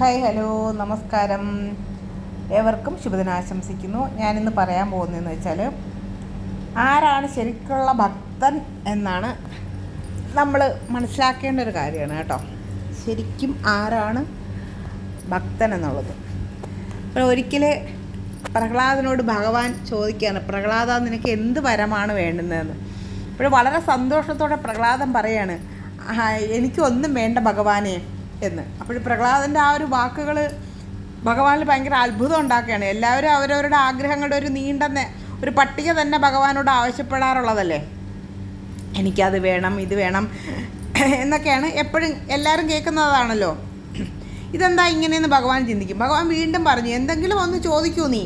Hi hello നമസ്കാരം. ഏവർക്കും ശുഭദിനാശംസിക്കുന്നു. ഞാനിന്ന് പറയാൻ പോകുന്നതെന്ന് വെച്ചാൽ ആരാണ് ശരിക്കുള്ള ഭക്തൻ എന്നാണ് നമ്മൾ മനസ്സിലാക്കേണ്ട ഒരു കാര്യമാണ് കേട്ടോ. ശരിക്കും ആരാണ് ഭക്തൻ എന്നുള്ളത്? അപ്പോൾ ഒരിക്കൽ പ്രഹ്ലാദനോട് ഭഗവാൻ ചോദിക്കുകയാണ് പ്രഹ്ലാദ നിനക്ക് എന്ത് വരമാണ് വേണ്ടുന്നതെന്ന്? അപ്പോൾ വളരെ സന്തോഷത്തോടെ പ്രഹ്ലാദൻ പറയാണ് "ആ, എനിക്കൊന്നും വേണ്ട ഭഗവാനെ. എന്ന്. അപ്പോൾ പ്രഹ്ലാദന്റെ ആ ഒരു വാക്കുകൾ ഭഗവാനിൽ ഭയങ്കര അത്ഭുതം ഉണ്ടാക്കുകയാണ്. എല്ലാവരും അവരവരുടെ ആഗ്രഹങ്ങളുടെ ഒരു നീണ്ട ഒരു പട്ടിക തന്നെ ഭഗവാനോട് ആവശ്യപ്പെടാറുള്ളതല്ലേ? എനിക്കത് വേണം ഇത് വേണം എന്നൊക്കെയാണ് എപ്പോഴും എല്ലാവരും കേൾക്കുന്നതാണല്ലോ. ഇതെന്താ ഇങ്ങനെയെന്ന് ഭഗവാൻ ചിന്തിക്കും. ഭഗവാൻ വീണ്ടും പറഞ്ഞു എന്തെങ്കിലും ഒന്ന് ചോദിക്കൂ നീ.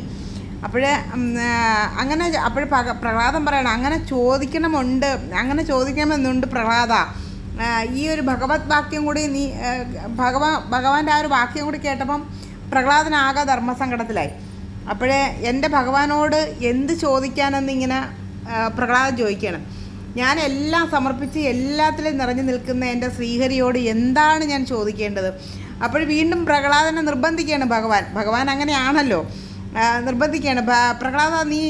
അപ്പോഴേ അങ്ങനെ അപ്പോൾ പ്രഹ്ലാദം പറയണം അങ്ങനെ ചോദിക്കണമുണ്ട് അങ്ങനെ ചോദിക്കണമെന്നുണ്ട് പ്രഹ്ലാദ. ഈ ഒരു ഭഗവത് വാക്യം കൂടി നീ ഭഗവാ ഭഗവാന്റെ ആ ഒരു വാക്യം കൂടി കേട്ടപ്പം പ്രഹ്ലാദനാകെ ധർമ്മസങ്കടത്തിലായി. അപ്പോഴേ എന്റെ ഭഗവാനോട് എന്ത് ചോദിക്കാനെന്ന് ഇങ്ങനെ പ്രഹ്ലാദൻ ചോദിക്കുകയാണ് ഞാൻ എല്ലാം സമർപ്പിച്ച് എല്ലാത്തിലും നിറഞ്ഞു നിൽക്കുന്ന എന്റെ ശ്രീഹരിയോട് എന്താണ് ഞാൻ ചോദിക്കേണ്ടത്? അപ്പോൾ വീണ്ടും പ്രഹ്ലാദനെ നിർബന്ധിക്കുകയാണ് ഭഗവാൻ. ഭഗവാൻ അങ്ങനെയാണല്ലോ. നിർബന്ധിക്കുകയാണ്. പ്രഹ്ലാദ നീ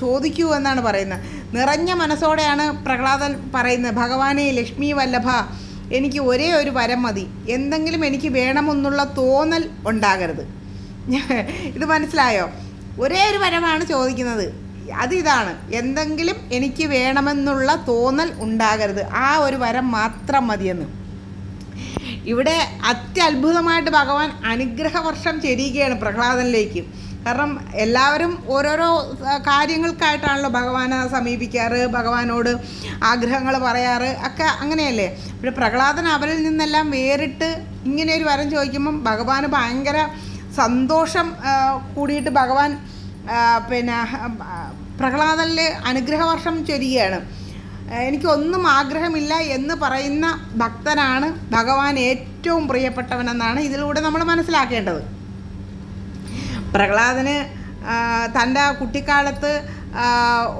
ചോദിക്കൂ എന്നാണ് പറയുന്നത്. നിറഞ്ഞ മനസ്സോടെയാണ് പ്രഹ്ലാദൻ പറയുന്നത് ഭഗവാനെ ലക്ഷ്മി വല്ലഭ എനിക്ക് ഒരേ ഒരു വരം മതി. എന്തെങ്കിലും എനിക്ക് വേണമെന്നുള്ള തോന്നൽ ഉണ്ടാകരുത്. ഇത് മനസ്സിലായോ? ഒരേ ഒരു വരമാണ് ചോദിക്കുന്നത്. അതിതാണ് എന്തെങ്കിലും എനിക്ക് വേണമെന്നുള്ള തോന്നൽ ഉണ്ടാകരുത്. ആ ഒരു വരം മാത്രം മതിയെന്ന്. ഇവിടെ അത്യത്ഭുതമായിട്ട് ഭഗവാൻ അനുഗ്രഹവർഷം ചെരിയുകയാണ് പ്രഹ്ലാദനിലേക്ക്. കാരണം എല്ലാവരും ഓരോരോ കാര്യങ്ങൾക്കായിട്ടാണല്ലോ ഭഗവാനെ സമീപിക്കാറ് ഭഗവാനോട് ആഗ്രഹങ്ങൾ പറയാറ് ഒക്കെ അങ്ങനെയല്ലേ? പിന്നെ പ്രഹ്ലാദൻ അവരിൽ നിന്നെല്ലാം വേറിട്ട് ഇങ്ങനെ ഒരു വരം ചോദിക്കുമ്പം ഭഗവാൻ ഭയങ്കര സന്തോഷം കൂടിയിട്ട് ഭഗവാൻ പിന്നെ പ്രഹ്ലാദനിൽ അനുഗ്രഹവർഷം ചൊരിയുകയാണ്. എനിക്കൊന്നും ആഗ്രഹമില്ല എന്ന് പറയുന്ന ഭക്തനാണ് ഭഗവാൻ ഏറ്റവും പ്രിയപ്പെട്ടവനെന്നാണ് ഇതിലൂടെ നമ്മൾ മനസ്സിലാക്കേണ്ടത്. പ്രഹ്ലാദന് തന്റെ കുട്ടിക്കാലത്ത്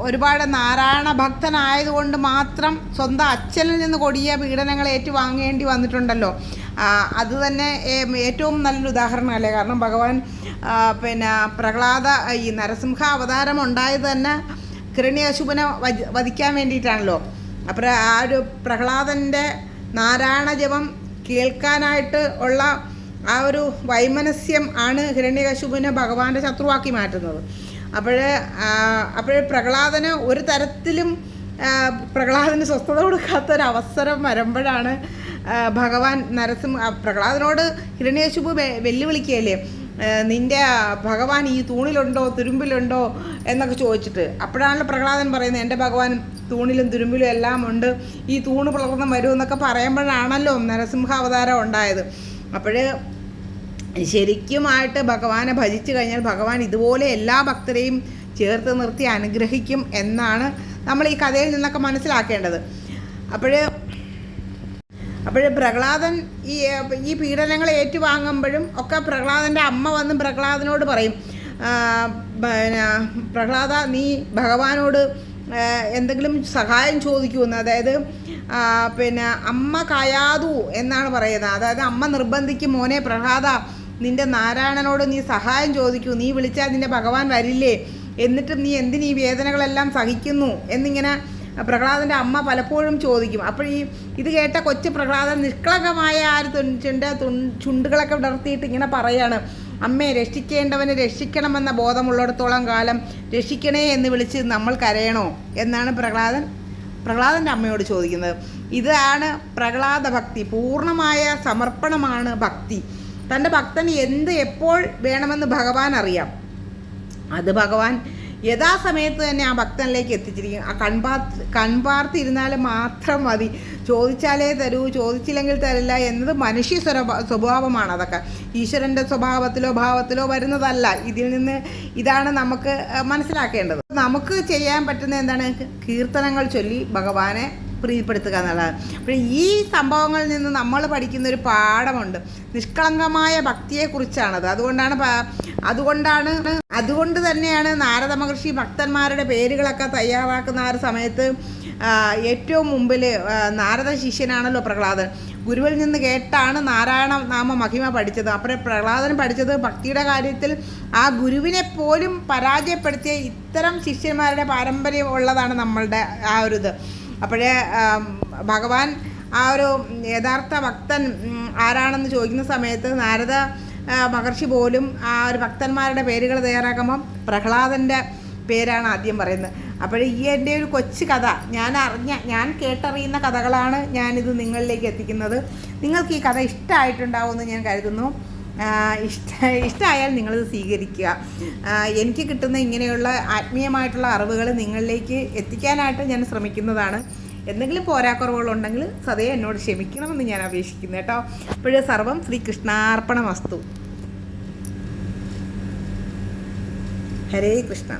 ഒരുപാട് നാരായണ ഭക്തനായതുകൊണ്ട് മാത്രം സ്വന്തം അച്ഛനിൽ നിന്ന് കൊടിയ പീഡനങ്ങൾ ഏറ്റുവാങ്ങേണ്ടി വന്നിട്ടുണ്ടല്ലോ. അത് തന്നെ ഏറ്റവും നല്ലൊരു ഉദാഹരണമല്ലേ? കാരണം ഭഗവാൻ പിന്നെ പ്രഹ്ലാദ ഈ നരസിംഹ അവതാരം ഉണ്ടായത് തന്നെ ഹിരണ്യശുഭനെ അശുഭനെ വധിക്കാൻ വേണ്ടിയിട്ടാണല്ലോ. അപ്പോൾ ആ ഒരു പ്രഹ്ലാദന്റെ നാരായണ ജപം കേൾക്കാനായിട്ട് ഉള്ള ആ ഒരു വൈമനസ്യം ആണ് ഹിരണ്യകശുപുവിനെ ഭഗവാന്റെ ശത്രുവാക്കി മാറ്റുന്നത്. അപ്പോഴേ അപ്പോഴേ പ്രഹ്ലാദന് ഒരു തരത്തിലും പ്രഹ്ലാദന് സ്വസ്ഥത കൊടുക്കാത്ത ഒരു അവസരം വരുമ്പോഴാണ് ഭഗവാൻ നരസിംഹ പ്രഹ്ലാദനോട് ഹിരണ്യകശുപു വെല്ലുവിളിക്കുകയല്ലേ? നിന്റെ ഭഗവാൻ ഈ തൂണിലുണ്ടോ തുരുമ്പിലുണ്ടോ എന്നൊക്കെ ചോദിച്ചിട്ട്. അപ്പോഴാണല്ലോ പ്രഹ്ലാദൻ പറയുന്നത് എന്റെ ഭഗവാൻ തൂണിലും തുരുമ്പിലും എല്ലാം ഉണ്ട്. ഈ തൂണ് പിളർന്ന് വരും എന്നൊക്കെ പറയുമ്പോഴാണല്ലോ നരസിംഹാവതാരം ഉണ്ടായത്. അപ്പോൾ ശരിക്കുമായിട്ട് ഭഗവാനെ ഭജിച്ചു കഴിഞ്ഞാൽ ഭഗവാൻ ഇതുപോലെ എല്ലാ ഭക്തരെയും ചേർത്ത് നിർത്തി അനുഗ്രഹിക്കും എന്നാണ് നമ്മൾ ഈ കഥയിൽ നിന്നൊക്കെ മനസ്സിലാക്കേണ്ടത്. അപ്പോൾ അപ്പോൾ പ്രഹ്ലാദൻ ഈ ഈ പീഡനങ്ങൾ ഏറ്റുവാങ്ങുമ്പോഴും ഒക്കെ പ്രഹ്ലാദന്റെ അമ്മ വന്ന് പ്രഹ്ലാദനോട് പറയും പിന്നെ പ്രഹ്ലാദ നീ ഭഗവാനോട് എന്തെങ്കിലും സഹായം ചോദിക്കുമെന്ന്. അതായത് പിന്നെ അമ്മ കയാതു എന്നാണ് പറയുന്നത്. അതായത് അമ്മ നിർബന്ധിക്കും മോനെ പ്രഹ്ലാദ നിന്റെ നാരായണനോട് നീ സഹായം ചോദിക്കൂ. നീ വിളിച്ചാൽ നിന്റെ ഭഗവാൻ വരില്ലേ? എന്നിട്ടും നീ എന്തിനീ വേദനകളെല്ലാം സഹിക്കുന്നു? എന്നിങ്ങനെ പ്രഹ്ലാദന്റെ അമ്മ പലപ്പോഴും ചോദിക്കും. അപ്പോൾ ഈ ഇത് കേട്ട കൊച്ചു പ്രഹ്ലാദൻ നിഷ്കളങ്കമായ ആ ഒരു തുൺ- ചുണ്ടുകളൊക്കെ വിടർത്തിയിട്ട് ഇങ്ങനെ പറയാണ്. അമ്മയെ രക്ഷിക്കേണ്ടവനെ രക്ഷിക്കണമെന്ന ബോധമുള്ളിടത്തോളം കാലം രക്ഷിക്കണേ എന്ന് വിളിച്ച് നമ്മൾ കരയണോ? എന്നാണ് പ്രഹ്ലാദൻ പ്രഹ്ലാദന്റെ അമ്മയോട് ചോദിക്കുന്നത് ഇതാണ് പ്രഹ്ലാദ ഭക്തി പൂർണമായ സമർപ്പണമാണ് ഭക്തി. തന്റെ ഭക്തന് എന്ത് എപ്പോൾ വേണമെന്ന് ഭഗവാൻ അറിയാം. അത് ഭഗവാൻ യഥാസമയത്ത് തന്നെ ആ ഭക്തനിലേക്ക് എത്തിച്ചിരിക്കും ആ കൺപാർത്ത് കൺപാർത്തിരുന്നാൽ മാത്രം മതി. ചോദിച്ചാലേ തരൂ ചോദിച്ചില്ലെങ്കിൽ തരില്ല എന്നത് മനുഷ്യ സ്വഭാവമാണ് അതൊക്കെ. ഈശ്വരന്റെ സ്വഭാവത്തിലോ ഭാവത്തിലോ വരുന്നതല്ല. ഇതിൽ നിന്ന് ഇതാണ് നമുക്ക് മനസ്സിലാക്കേണ്ടത്. നമുക്ക് ചെയ്യാൻ പറ്റുന്ന എന്താണ്? കീർത്തനങ്ങൾ ചൊല്ലി ഭഗവാനെ പ്രീതിപ്പെടുത്തുക എന്നുള്ളതാണ്. അപ്പോൾ ഈ സംഭവങ്ങളിൽ നിന്ന് നമ്മൾ പഠിക്കുന്ന ഒരു പാഠമുണ്ട്. നിഷ്കളങ്കമായ ഭക്തിയെക്കുറിച്ചാണത് അതുകൊണ്ടാണ് അതുകൊണ്ടാണ് അതുകൊണ്ട് തന്നെയാണ് നാരദ മഹർഷി ഭക്തന്മാരുടെ പേരുകളൊക്കെ തയ്യാറാക്കുന്ന ആ ഒരു സമയത്ത് ഏറ്റവും മുമ്പിൽ നാരദ ശിഷ്യനാണല്ലോ പ്രഹ്ലാദൻ. ഗുരുവിൽ നിന്ന് കേട്ടാണ് നാരായണ നാമ മഹിമ പഠിച്ചത്. അപ്പോൾ പ്രഹ്ലാദൻ പഠിച്ചത് ഭക്തിയുടെ കാര്യത്തിൽ ആ ഗുരുവിനെ പോലും പരാജയപ്പെടുത്തിയ ഇത്തരം ശിഷ്യന്മാരുടെ പാരമ്പര്യം ഉള്ളതാണ് നമ്മളുടെ ആ ഒരു ഇത്. അപ്പോഴേ ഭഗവാൻ ആ ഒരു യഥാർത്ഥ ഭക്തൻ ആരാണെന്ന് ചോദിക്കുന്ന സമയത്ത് നാരദ മഹർഷി പോലും ആ ഒരു ഭക്തന്മാരുടെ പേരുകൾ തയ്യാറാക്കുമ്പം പ്രഹ്ലാദന്റെ പേരാണ് ആദ്യം പറയുന്നത്. അപ്പോൾ ഈ എന്റെ ഒരു കൊച്ചു കഥ ഞാൻ അറിഞ്ഞ ഞാൻ കേട്ടറിയുന്ന കഥകളാണ് ഞാനിത് നിങ്ങളിലേക്ക് എത്തിക്കുന്നത്. നിങ്ങൾക്ക് ഈ കഥ ഇഷ്ടമായിട്ടുണ്ടാവുമെന്ന് ഞാൻ കരുതുന്നു. ഇഷ്ട ഇഷ്ടമായാൽ നിങ്ങളിത് സ്വീകരിക്കുക. എനിക്ക് കിട്ടുന്ന ഇങ്ങനെയുള്ള ആത്മീയമായിട്ടുള്ള അറിവുകൾ നിങ്ങളിലേക്ക് എത്തിക്കാനായിട്ട് ഞാൻ ശ്രമിക്കുന്നതാണ്. എന്തെങ്കിലും പോരാക്കുറവുകളുണ്ടെങ്കിൽ സതയെ എന്നോട് ക്ഷമിക്കണമെന്ന് ഞാൻ അപേക്ഷിക്കുന്നു കേട്ടോ. അപ്പോഴേ സർവം ശ്രീകൃഷ്ണാർപ്പണ വസ്തു ഹരേ കൃഷ്ണ.